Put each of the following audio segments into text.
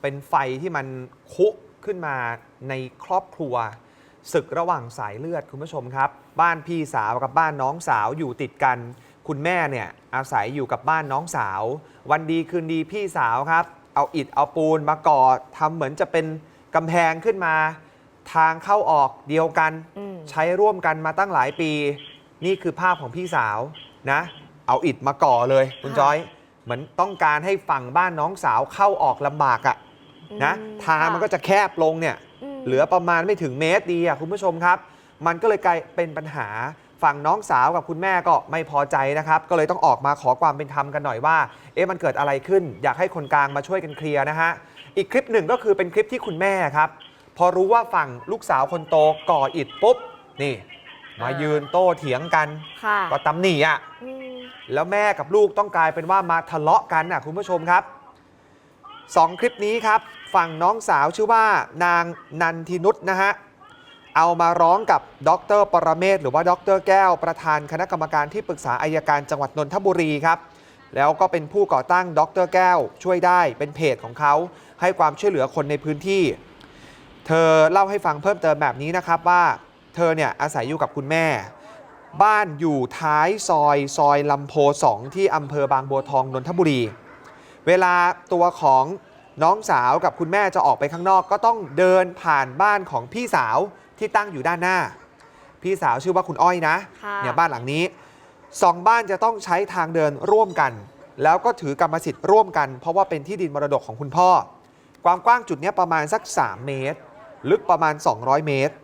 เป็นไฟที่มันคุขึ้นมาในครอบครัว ศึกระหว่างสายเลือดคุณผู้ชมครับ บ้านพี่สาวกับบ้านน้องสาวอยู่ติดกัน คุณแม่เนี่ยอาศัยอยู่กับบ้านน้องสาว วันดีคืนดีพี่สาวครับ เอาอิฐเอาปูนมาก่อทำเหมือนจะเป็นกำแพงขึ้นมา ทางเข้าออกเดียวกัน อืม ใช้ร่วมกันมาตั้งหลายปี นี่คือภาพของพี่สาวนะ เอาอิฐมาก่อเลย คุณจอย เหมือนต้องการให้ฝั่งบ้านน้องสาวเข้าออกลำบากอะ นะอืมทางมันก็จะแคบลงเนี่ยมเหลือประมาณไม่ถึงเมตรดีอะคุณผู้ชมครับ มันก็เลยกลายเป็นปัญหาฝั่งน้องสาวกับคุณแม่ก็ไม่พอใจนะครับ ก็เลยต้องออกมาขอความเป็นธรรมกันหน่อยว่า เอ๊ะมันเกิดอะไรขึ้น อยากให้คนกลางมาช่วยกันเคลียร์นะฮะอีกคลิปหนึ่งก็คือเป็นคลิปที่คุณแม่ครับพอรู้ว่าฝั่งลูกสาวคนโตก่ออิฐปุ๊บนี่ มายืนโต้เถียงกันค่ะก็ตำหนิอะอืมแล้วแม่กับลูกต้องกลายเป็นว่ามาทะเลาะกันน่ะคุณผู้ชมครับ สองคลิปนี้ครับ ฝั่งน้องสาวชื่อว่านางนันทินุษนะฮะ เอามาร้องกับดรปรเมศหรือว่าดรแก้ว ประธานคณะกรรมการที่ปรึกษาอายการจังหวัดนนทบุรีครับ แล้วก็เป็นผู้ก่อตั้งดรแก้ว ช่วยได้เป็นเพจของเขา ให้ความช่วยเหลือคนในพื้นที่ เธอเล่าให้ฟังเพิ่มเติมแบบนี้นะครับว่า เธอเนี่ยอาศัยอยู่กับคุณแม่ บ้านอยู่ท้ายซอยซอยลำโพสองที่อำเภอบางบัวทองนนทบุรี เวลาตัวของ น้องสาวกับคุณแม่จะออกไปข้างนอก ก็ต้องเดินผ่านบ้านของพี่สาวที่ตั้งอยู่ด้านหน้า พี่สาวชื่อว่าคุณอ้อยนะค่ะเนี่ยบ้านหลังนี้สองบ้านจะต้องใช้ทางเดินร่วมกัน แล้วก็ถือกรรมสิทธิ์ร่วมกัน เพราะว่าเป็นที่ดินมรดกของคุณพ่อ ความกว้างจุดเนี้ยประมาณสัก 3 เมตร ลึกประมาณ 200 เมตร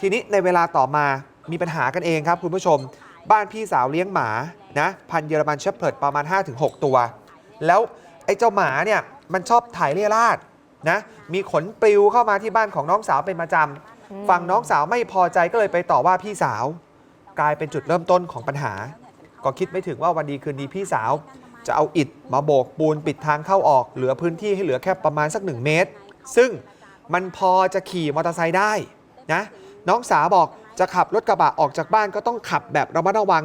ทีนี้ในเวลาต่อมามีปัญหากันเองครับคุณผู้ชม บ้านพี่สาวเลี้ยงหมานะพันธุ์เยอรมันเชฟเพิร์ดประมาณ 5-6 ตัว แล้ว ไอ้เจ้าหมาเนี่ยมันชอบถ่ายเรี่ยราดนะมีขนปลิวเข้ามาที่บ้านของน้องสาวเป็นประจำฝั่งน้องสาวไม่พอใจก็เลยไปต่อว่าพี่สาว กลายเป็นจุดเริ่มต้นของปัญหา ก็คิดไม่ถึงว่าวันดีคืนดีพี่สาว จะเอาอิฐมาโบกปูนปิดทางเข้าออกเหลือพื้นที่ให้เหลือแค่ประมาณสักหนึ่งเมตร ซึ่งมันพอจะขี่มอเตอร์ไซค์ได้นะน้องสาวบอกจะขับรถกระบะออกจากบ้านก็ต้องขับแบบระมัดระวัง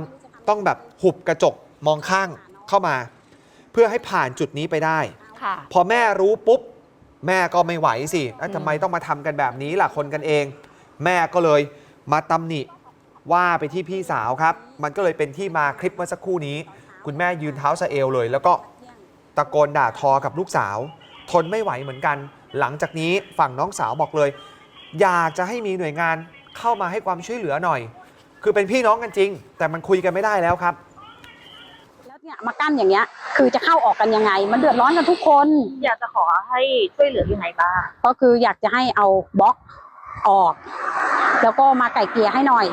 ต้องแบบหุบกระจกมองข้างเข้ามา เพื่อให้ผ่านจุดนี้ไปได้ ค่ะ พอแม่รู้ปุ๊บ แม่ก็ไม่ไหวสิเอ้ยทำไมต้องมาทำกันแบบนี้ล่ะคนกันเอง แม่ก็เลยมาตำหนิว่าไปที่พี่สาวครับ มันก็เลยเป็นที่มาคลิปเมื่อสักครู่นี้ คุณแม่ยืนเท้าสะเอวเลย แล้วก็ตะโกนด่าทอกับลูกสาว ทนไม่ไหวเหมือนกัน หลังจากนี้ฝั่งน้องสาวบอกเลย อยากจะให้มีหน่วยงานเข้ามาให้ความช่วยเหลือหน่อย คือเป็นพี่น้องกันจริง แต่มันคุยกันไม่ได้แล้วครับแล้ว เนี่ยมากั้นอย่างเงี้ย คือจะเข้าออกกันยังไง มันเดือดร้อนกันทุกคน อยากจะขอให้ช่วยเหลือยังไงบ้างก็คืออยากจะให้เอาบล็อกออก แล้วก็มาไก่เกลี่ยให้หน่อย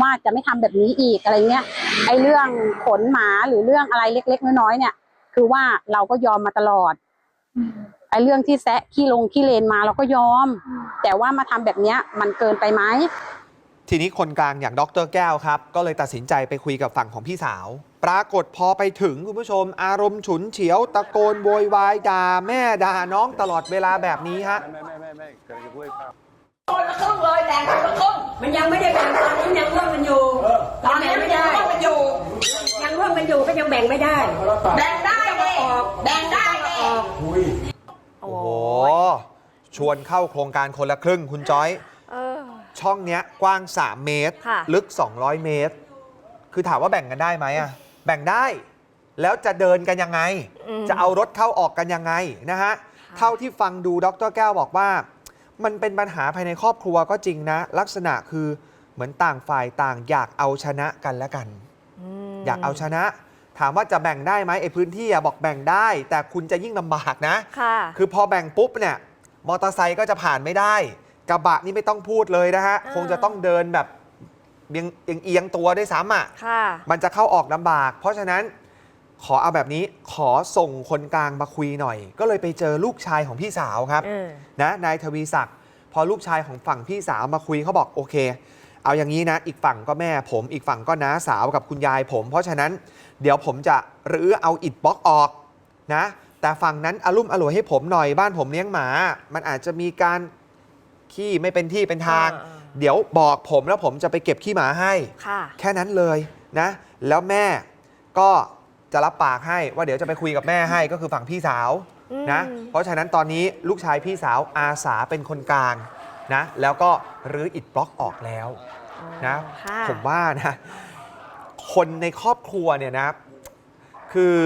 ว่าจะไม่ทำแบบนี้อีกอะไรเงี้ยไอ้เรื่องขนหมาหรือเรื่องอะไรเล็ก ๆ น้อยๆเนี่ย คือว่าเราก็ยอมมาตลอด ไอ้เรื่องที่แซะขี้ลงขี้เลนมาเราก็ยอม แต่ว่ามาทำแบบเนี้ยมันเกินไปไหม ทีนี้คนกลางอย่างดรแก้วครับ ก็เลยตัดสินใจไปคุยกับฝั่งของพี่สาว ปรากฏพอไปถึงคุณผู้ชม อารมณ์ฉุนเฉียว ตะโกนโวยวายด่าแม่ด่าน้องตลอดเวลาแบบนี้ฮะไม่ไม่ไม่ไม่กำลังจะพูดให้ฟังคนละครึ่งเลยแบ่งคนละครึ่งมันยังไม่ได้แบ่งตอนนี้ยังร่วมกันอยู่ตอนนี้มันยังต้องกันอยู่ ยังร่วมกันอยู่ก็ยังแบ่งไม่ได้ แบ่งได้เลยแบ่งได้เลยโอ้โหชวนเข้าโครงการคนละครึ่งคุณจอย ช่องเนี้ยกว้าง 3 เมตร ค่ะ ลึก 200 เมตร คือถามว่าแบ่งกันได้ไหมอะแบ่งได้ แล้วจะเดินกันยังไง อืม จะเอารถเข้าออกกันยังไงนะฮะเท่าที่ฟังดูดรแก้วบอกว่า มันเป็นปัญหาภายในครอบครัวก็จริงนะ ลักษณะคือเหมือนต่างฝ่ายต่างอยากเอาชนะกันและกัน มอยากเอาชนะ ถามว่าจะแบ่งได้ไหมไอ้พื้นที่อะบอกแบ่งได้ แต่คุณจะยิ่งลำบากนะ ค่ะ คือพอแบ่งปุ๊บเนี่ยมอเตอร์ไซค์ก็จะผ่านไม่ได้ กระบะนี่ไม่ต้องพูดเลยนะฮะอ่าคงจะต้องเดินแบบเอียงเอียงๆตัวได้วยซ้ำอะ ค่ะ มันจะเข้าออกลำบาก เพราะฉะนั้นขอเอาแบบนี้ขอส่งคนกลางมาคุยหน่อย ก็เลยไปเจอลูกชายของพี่สาวครับเออ นะนายทวีศักดิ์พอลูกชายของฝั่งพี่สาวมาคุยเขาบอกโอเค เอาอย่างนี้นะ อีกฝั่งก็แม่ผมอีกฝั่งก็น้าสาวกับคุณยายผม เพราะฉะนั้นเดี๋ยวผมจะรื้อเอาอิฐบล็อกออกนะ แต่ฝั่งนั้นอารุ่มอร่วยให้ผมหน่อยบ้านผมเลี้ยงหมา มันอาจจะมีการ ขี้ไม่เป็นที่เป็นทาง อ่า เดี๋ยวบอกผมแล้วผมจะไปเก็บขี้หมาให้ ค่ะ แค่นั้นเลยนะ แล้วแม่ก็จะรับปากให้ว่าเดี๋ยวจะไปคุยกับแม่ให้ก็คือฝั่งพี่สาวอืมนะเพราะฉะนั้นตอนนี้ลูกชายพี่สาวอาสาเป็นคนกลางนะ แล้วก็รื้ออิฐบล็อกออกแล้ว นะค่ะ ผมว่านะ คนในครอบครัวเนี่ยนะ คือ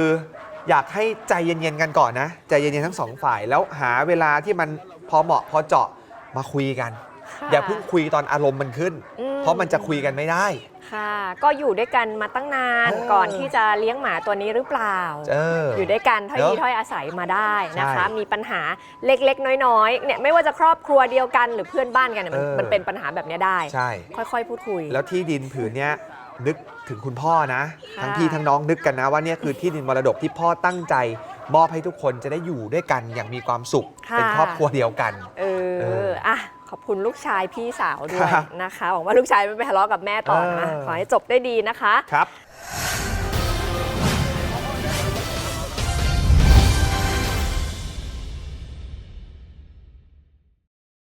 อยากให้ใจเย็นๆกันก่อนนะ ใจเย็นๆทั้งสองฝ่ายแล้วหาเวลาที่มันพอเหมาะพอเจาะ มาคุยกัน ค่ะอย่าเพิ่งคุยตอนอารมณ์มันขึ้น อืมเพราะมันจะคุยกันไม่ได้ ค่ะ ก็อยู่ด้วยกันมาตั้งนานเออ ก่อนที่จะเลี้ยงหมาตัวนี้หรือเปล่า เอออยู่ด้วยกันถ้อยเนอะทีถ้อยอาศัยมาได้นะคะ ใช่มีปัญหาเล็กๆ น้อยๆเนี่ยไม่ว่าจะครอบครัวเดียวกันหรือเพื่อนบ้านกันเนี่ยมันเออ มันเป็นปัญหาแบบเนี้ยได้ ใช่ ค่อยๆ พูดคุย แล้วที่ดินผืนเนี้ยนึกถึงคุณพ่อนะ ค่ะ ทั้งพี่ทั้งน้องนึกกันนะว่าเนี่ยคือที่ดินมรดกที่พ่อตั้งใจ มอบให้ทุกคนจะได้อยู่ด้วยกันอย่างมีความสุข เป็นครอบครัวเดียวกัน เอเออออะขอบคุณลูกชายพี่สาวด้วยครับนะคะหวังว่าลูกชายไม่ไปทะเลาะกับแม่ต่อนะเออขอให้จบได้ดีนะคะ ครับ